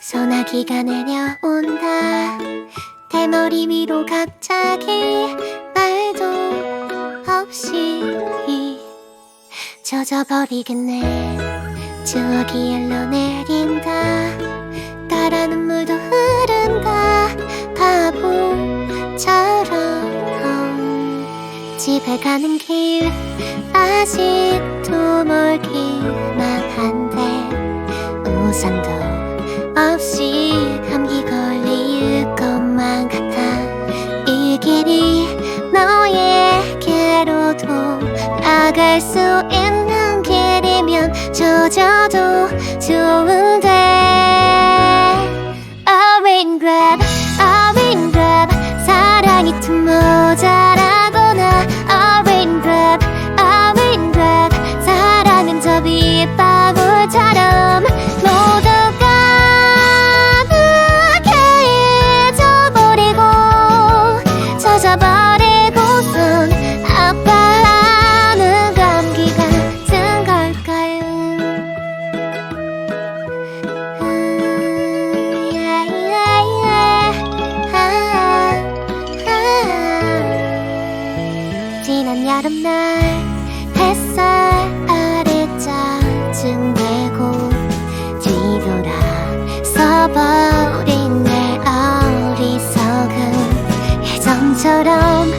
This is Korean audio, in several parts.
소나기가 내려온다. 대머리 위로 갑자기 말도 없이 젖어버리겠네. 추억이 흘러내린다 집에 가는 길. 아직도 멀기만 한데 우산도 없이 감기 걸릴 것만 같아. 이 길이 너에게로 돌아갈 수 있는 길이면 젖어도 좋은데 젖어버리고선 아파하는 감기 같은 걸까요. 지난 여름날 햇살 아래 짜증내고 뒤돌아 서버 예전처럼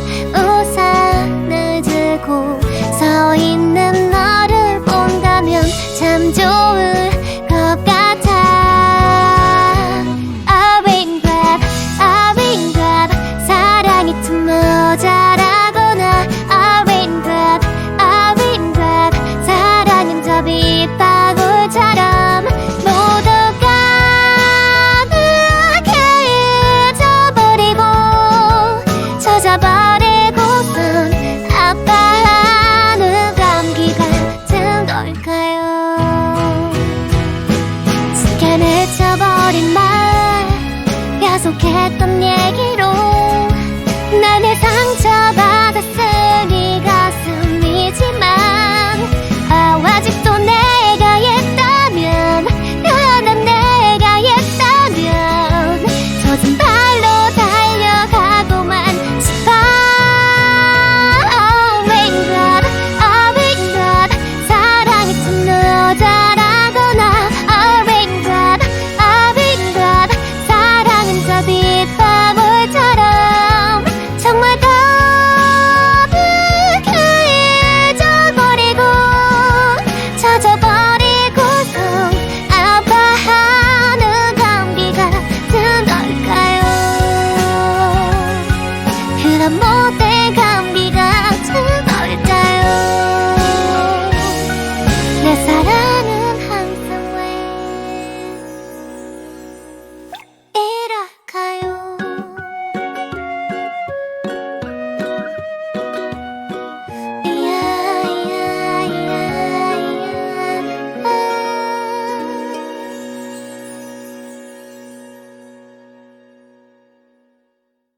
약속했던 얘기를 you.